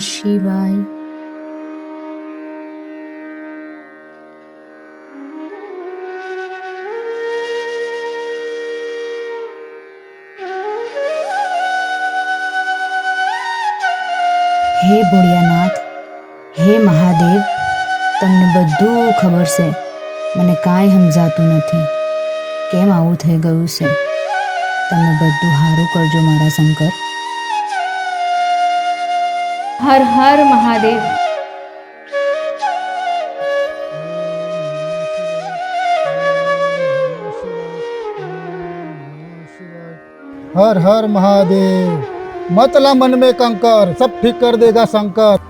શિવાય. હે ભોળિયાનાથ, હે મહાદેવ, તમને બધું ખબર છે. મને કાંઈ સમજાતું નથી. કેમ આવું થઈ ગયું છે? તમે બધું સારું કરજો મારા શંકર. हर हर महादेव। हर हर महादेव। मतला मन में कंकर, सब ठीक कर देगा शंकर।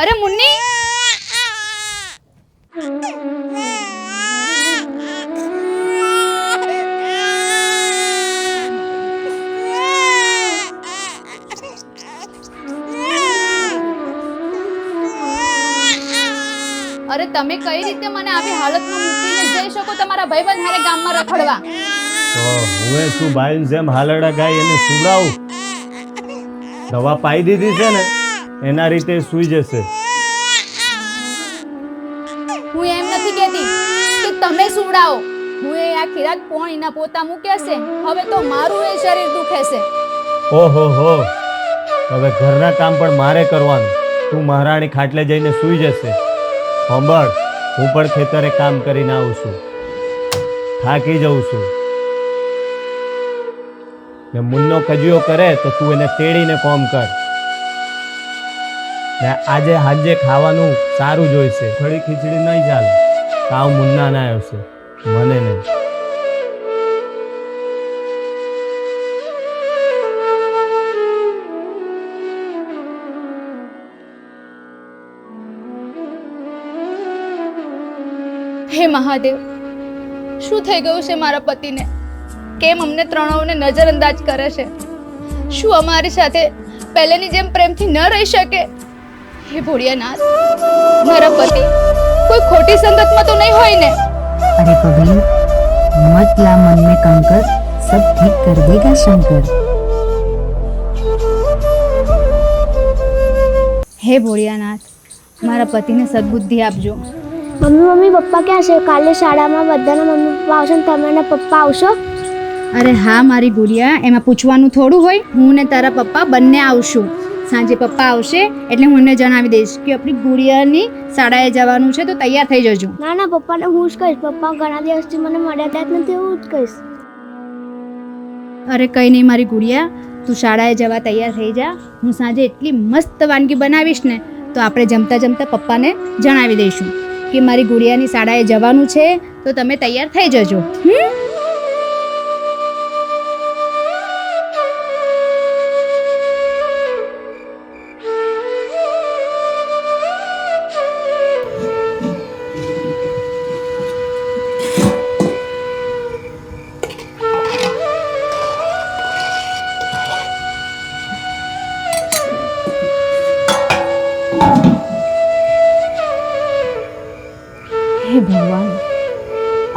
અરે મુન્ની. અરે તમે કઈ રીતે મને આવી હાલતમાં મૂકીને જઈ શકો તમારા ભાઈબંધ હારે ગામમાં રખડવા? તો હું શું ભાઈ જેમ હાલડા ગાય એને સુવડાવું? દવા પાઈ દીધી છે ને? એના રીતે સૂઈ જશે. હું એમ નથી કહેતી કે તમે સુવડાવો. હું એ આ કોણ એના પોતા મૂકે છે. હવે તો મારું એ શરીર દુખે છે. ઓહો હો. હવે ઘરના કામ પણ મારે કરવાનું. તું મહારાણી ખાટલે જઈને સૂઈ જશે. સાંભળ હું પણ ખેતરે કામ કરીને આવું છું. થાકી જઉં છું. ને મુન્નો કજિયો કરે તો તું એને તેડીને કોમ કર. ને આજે હાજે ખાવાનું સારું જોઈશે. થોડી ખીચડી નહીં ચાલે. તાવ મુન્ના ના આવશે. મને નહીં. હે મહાદેવ, શું થઈ ગયું છે મારા પતિને? કેમ અમને ત્રણોને નજરઅંદાજ કરે છે? શું અમારી સાથે પહેલેની જેમ પ્રેમથી ન રહી શકે? હે ભોળિયાનાથ મારા પતિ કોઈ ખોટી સંગતમાં તો નહીં હોય ને? અરે પગલી મત લા મન મે કંકર સબ ઠીક કર દેગા શંકર. હે ભોળિયાનાથ મારા પતિને સદબુદ્ધિ આપજો. મમ્મી મમ્મી પપ્પા ક્યાં છે? કાલે શાળામાં બધાના મમ્મી પપ્પા આવશે ને તમે પપ્પા આવશો? અરે હા મારી ગુડિયા એમાં પૂછવાનું થોડું હોય હું ને તારા પપ્પા બંને આવશું. સાંજે પપ્પા આવશે એટલે હું એમને જણાવી દઈશ કે આપણી ગુડિયાની શાળાએ જવાનું છે તો તૈયાર થઈ જજો. ના ના પપ્પાને હું જ કહીશ. પપ્પા ઘણા દિવસથી મને મળ્યા જ નથી હું જ કહીશ. અરે કંઈ નહીં મારી ગુડિયા તું શાળાએ જવા તૈયાર થઈ જા. હું સાંજે એટલી મસ્ત વાનગી બનાવીશ ને તો આપણે જમતા જમતા પપ્પાને જણાવી દઈશું કે મારી ગુડિયાની શાળાએ જવાનું છે તો તમે તૈયાર થઈ જજો. હમ?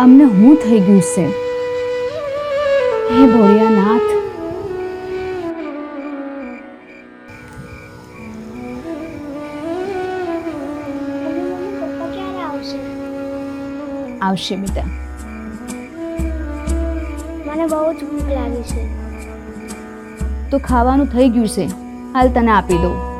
અમને હું થઈ ગયું છે? હે ભોળિયાનાથ. આવશે બેટા. મને બહુ જ ભૂખ લાગી છે. તો ખાવાનું થઈ ગયું છે. હાલ તને આપી દઉં.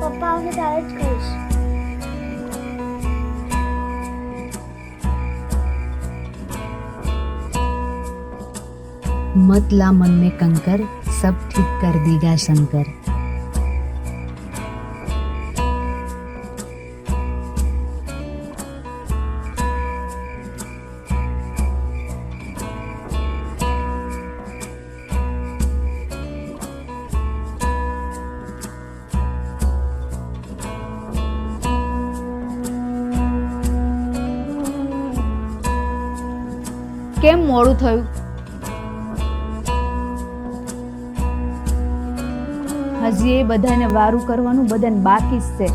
मत ला मन में कंकर सब ठीक कर देगा शंकर કેમ મોડું થયું હજી એ બધાને વારું કરવાનું બધાને બાકી જ છે.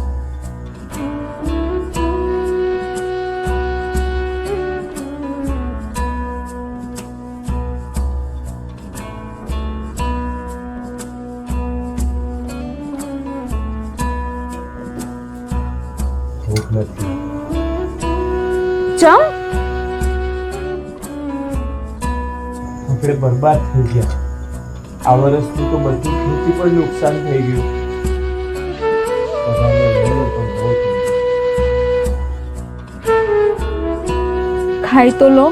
ચમ? આપણે બરબાદ થઈ ગયા આ વર્ષનું તો બધું ખેતી પણ નુકસાન થઈ ગયું. ખાઈ તો લો.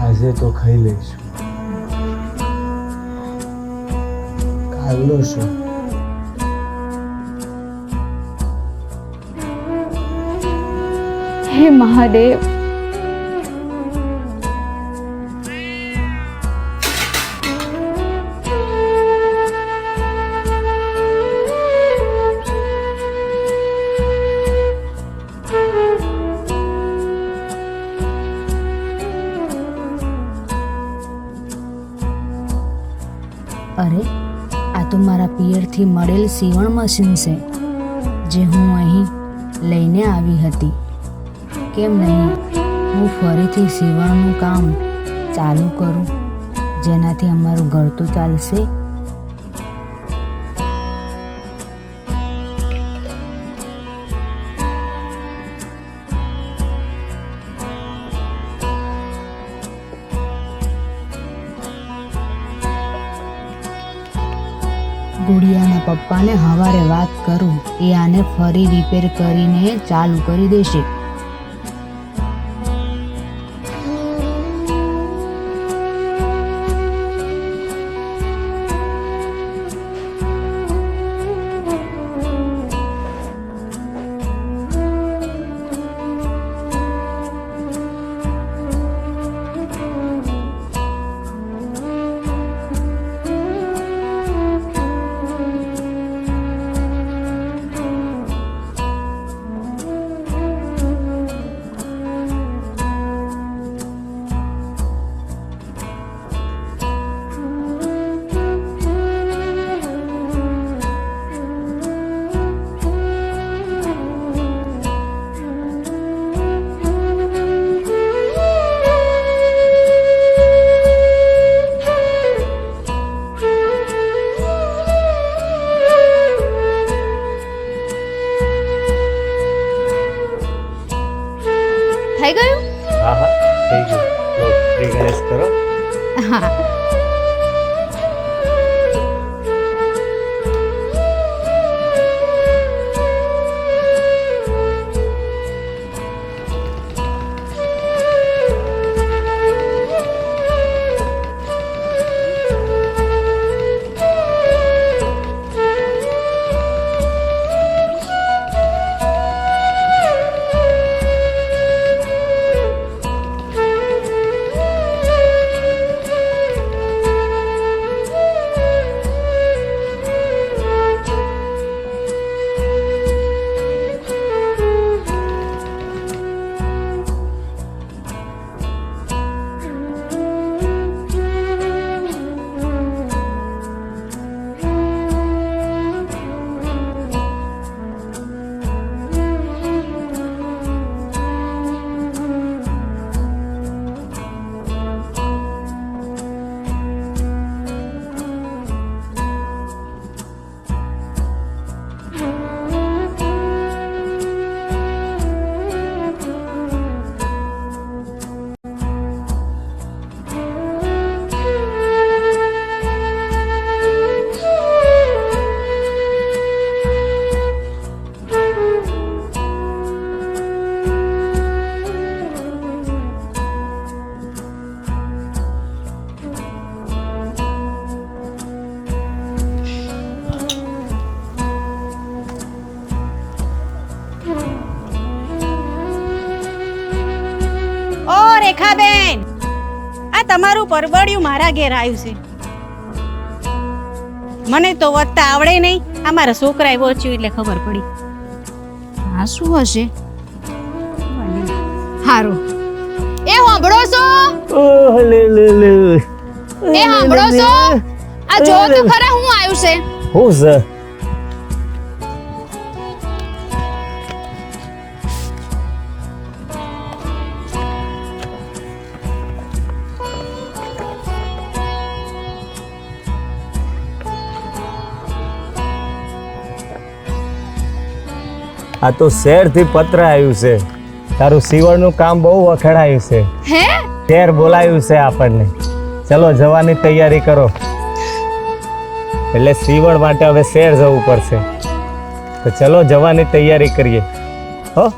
આજે તો ખાઈ લઈશું. કાલનો શું હે મહાદેવ પિયરથી મળેલ સીવણ મશીન છે, જે હું અહીં લઈને આવી હતી. કેમ નહીં? હું ફરીથી સીવણનું કામ ચાલુ કરું, જેનાથી અમારું ઘર ચાલશે? ગુડિયાના પપ્પાને હવારે વાત કરું એ આને ફરી રિપેર કરીને ચાલુ કરી દેશે. રેખાબેન! આ તમારું પરવડિયું મારા ઘેર આવ્યું છે. મને તો વધતા આવડે નહીં. આ મારા છોકરાએ વચ્યું એટલે ખબર પડી. આ શું હશે? હારું. એ સાંભળો છો? લે લે લે એ સાંભળો છો? આ જો તો ખરા હું આવ્યું છે. હું છે? આ તો શહેરથી પત્ર આવ્યું છે. તારું સીવણનું કામ બહુ વખણાયું છે. હે? શહેર બોલાયું છે આપણને. ચલો જવાની તૈયારી કરો. એટલે સીવણ માટે હવે શહેર જવું પડશે. તો ચલો જવાની તૈયારી કરીએ. હો?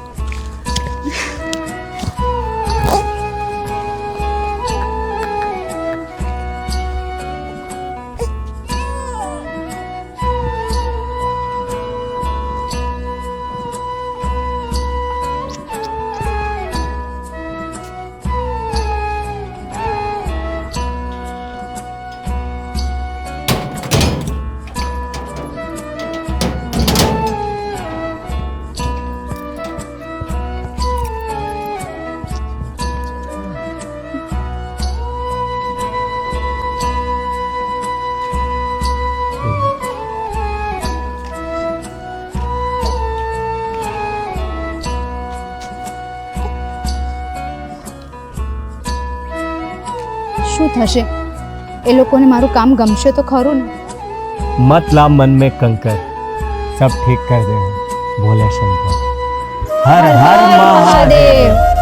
થશે. એ લોકોને મારું કામ ગમશે તો ખરું ને? મત લા મન મેં કંકર. સબ ઠીક કર દે. ભોલે શંકર. હર હર મહાદેવ.